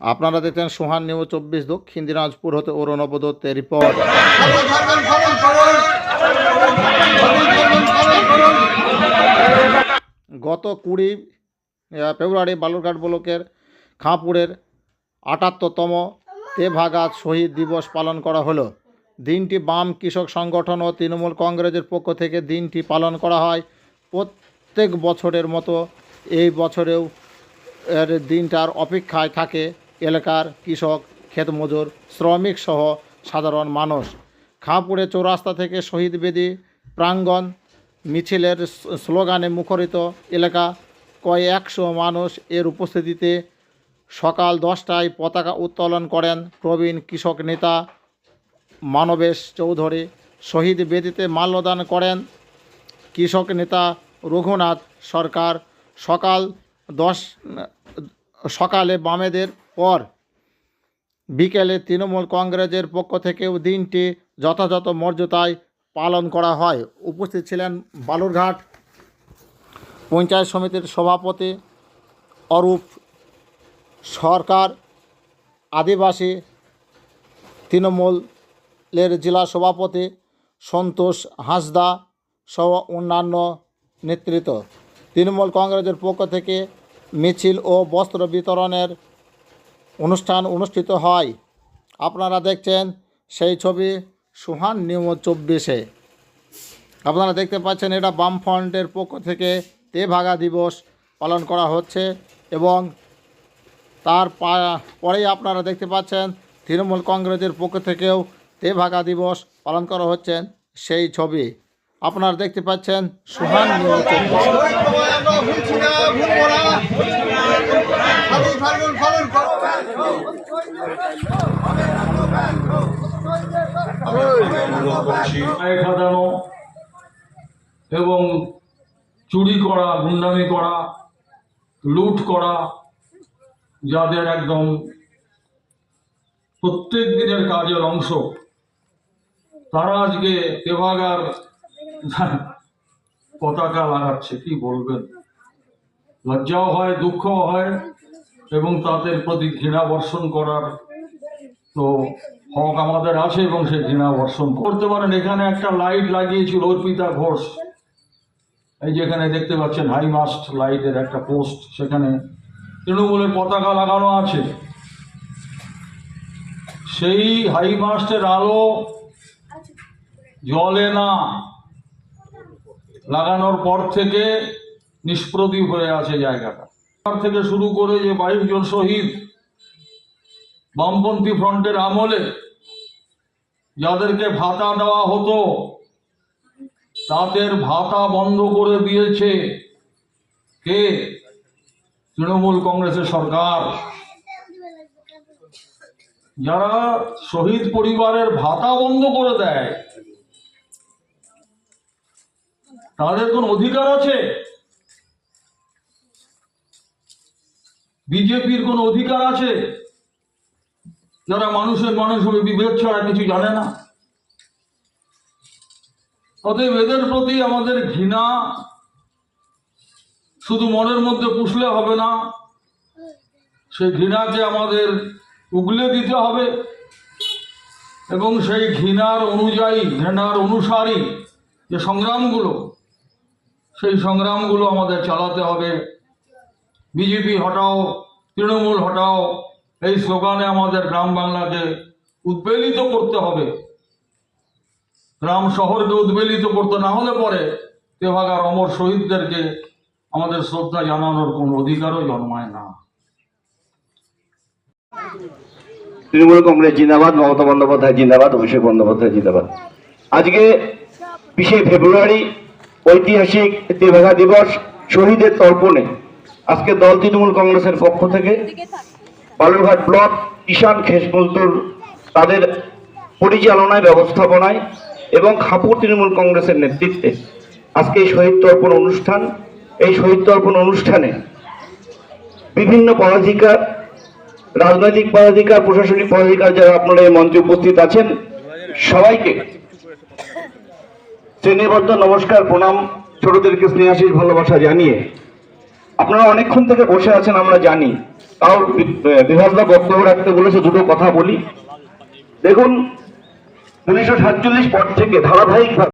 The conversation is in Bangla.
আপনারা দেখছেন সোহান নিউজ চব্বিশ দক্ষিণ দিনাজপুর হতে অরুণব দত্তের রিপোর্ট। গত কুড়ি ফেব্রুয়ারি বালুরঘাট ব্লকের খাঁপুরের আটাত্তরতম তেভাগাত শহীদ দিবস পালন করা হলো। দিনটি বাম কৃষক সংগঠন ও তৃণমূল কংগ্রেসের পক্ষ থেকে দিনটি পালন করা হয়। প্রত্যেক বছরের মতো এই বছরেও এর দিনটার অপেক্ষায় থাকে এলাকার কৃষক ক্ষেতমজুর শ্রমিক সহ সাধারণ মানুষ। খাঁপুরে চৌরাস্তা থেকে শহীদ বেদি প্রাঙ্গণ মিছিলের স্লোগানে মুখরিত এলাকা। কয়েকশো মানুষ এর উপস্থিতিতে সকাল দশটায় পতাকা উত্তোলন করেন প্রবীণ কৃষক নেতা মানবেশ চৌধুরী। শহীদ বেদিতে মাল্যদান করেন কৃষক নেতা রঘুনাথ সরকার। সকাল দশ, সকালে বামেদের পর বিকেলে তৃণমূল কংগ্রেসের পক্ষ থেকেও দিনটি যথাযথ মর্যাদায় পালন করা হয়। উপস্থিত ছিলেন বালুরঘাট পঞ্চায়েত সমিতির সভাপতি অরূপ সরকার, আদিবাসী তৃণমূলের জেলা সভাপতি সন্তোষ হাঁসদা সহ অন্যান্য নেতৃত্ব। তৃণমূল কংগ্রেসের পক্ষ থেকে মিছিল ও বস্ত্র বিতরণের অনুষ্ঠান অনুষ্ঠিত হয়। আপনারা দেখছেন সেই ছবি সুহান নিউজ চব্বিশে। আপনারা দেখতে পাচ্ছেন এটা বামফ্রন্টের পক্ষ থেকে তেভাগা দিবস পালন করা হচ্ছে এবং তার পরেই আপনারা দেখতে পাচ্ছেন তৃণমূল কংগ্রেসের পক্ষ থেকেও তেভাগা দিবস পালন করা হচ্ছে সেই ছবি। আপনারা দেখতে পাচ্ছেন সুহান নিউজ চব্বিশ। পায়ে এবং চুরি করা, গুন্ডামি করা, লুট করা, যাদের একদম প্রত্যেক দিনের কাজের অংশ। তারা আজকে তেভাগার পতাকা লাগাচ্ছে, কি বলবেন? লজ্জাও হয়, দুঃখও হয়। এবং তাদের প্রতি ঘৃণা বর্ষণ করার তো হক আমাদের আছে এবং সে ঘৃণা বর্ষণ করতে পারেন। এখানে একটা লাইট লাগিয়েছিল অর্পিতা ঘোষ। এই যেখানে দেখতে পাচ্ছেন, হাই মাস্ট লাইটের একটা পোস্ট, সেখানে তৃণমূলের পতাকা লাগানো আছে। সেই হাই মাস্টের আলো জলে না। লাগানোর পর থেকে নিষ্প্রদীপ হয়ে আছে জায়গাটা। থেকে শুরু করে যে বাইশ জন শহীদ বামপন্থী ফ্রন্টের আমলে যাদেরকে ভাতা দেওয়া হতো, তাদের ভাতা বন্ধ করে দিয়েছে কে? তৃণমূল কংগ্রেসের সরকার। যারা শহীদ পরিবারের ভাতা বন্ধ করে দেয়, তাদের কোন অধিকার আছে? বিজেপির কোন অধিকার আছে? যারা মানুষের মানুষ হবে, বিভেদ ছাড়া কিছু জানে না। অতএব এদের প্রতি আমাদের ঘৃণা, শুধু মনের মধ্যে পুষলে হবে না, সেই ঘৃণাকে আমাদের উগলে দিতে হবে এবং সেই ঘৃণার অনুযায়ী, ঘৃণার অনুসারী যে সংগ্রামগুলো, সেই সংগ্রামগুলো আমাদের চালাতে হবে। বিজেপি হটাও, তৃণমূল হটাও, এই স্লোগানে আমাদের গ্রাম বাংলাকে উদ্বেলিত করতে হবে। গ্রাম শহরকে উদ্বেলিত করতে না হলে পরে তেভাগার অমর শহীদদেরকে আমাদের শ্রদ্ধা জানানোর কোনো অধিকারও জন্মায় না। তৃণমূল কংগ্রেস জিন্দাবাদ, মমতা বন্দ্যোপাধ্যায় জিন্দাবাদ, অভিষেক বন্দ্যোপাধ্যায় জিন্দাবাদ। আজকে বিশে ফেব্রুয়ারি ঐতিহাসিক তেভাগা দিবস শহীদের তর্পণে আজকে দল তৃণমূল কংগ্রেসের পক্ষ থেকে বালুরঘাট ব্লক কিষাণ খেস মজদুর তাদের পরিচালনায়, ব্যবস্থাপনায় এবং খাপুর তৃণমূল কংগ্রেসের নেতৃত্বে আজকে এই শহীদ তর্পণ অনুষ্ঠান। এই শহীদ তর্পণ অনুষ্ঠানে বিভিন্ন পদাধিকার, রাজনৈতিক পদাধিকার, প্রশাসনিক পদাধিকার যারা আপনারা এই মঞ্চে উপস্থিত আছেন, সবাইকে শ্রেণীবদ্ধ নমস্কার, প্রণাম। ছোটদেরকে স্নেহাশিস ভালোবাসা জানিয়ে আপনারা অনেকক্ষণ থেকে বসে আছেন, আমরা জানি। তাও বিভাগদা বক্তব্য রাখতে বলেছে, দুটো কথা বলি। দেখুন, উনিশশো সাতচল্লিশ পর থেকে ধারাবাহিকভাবে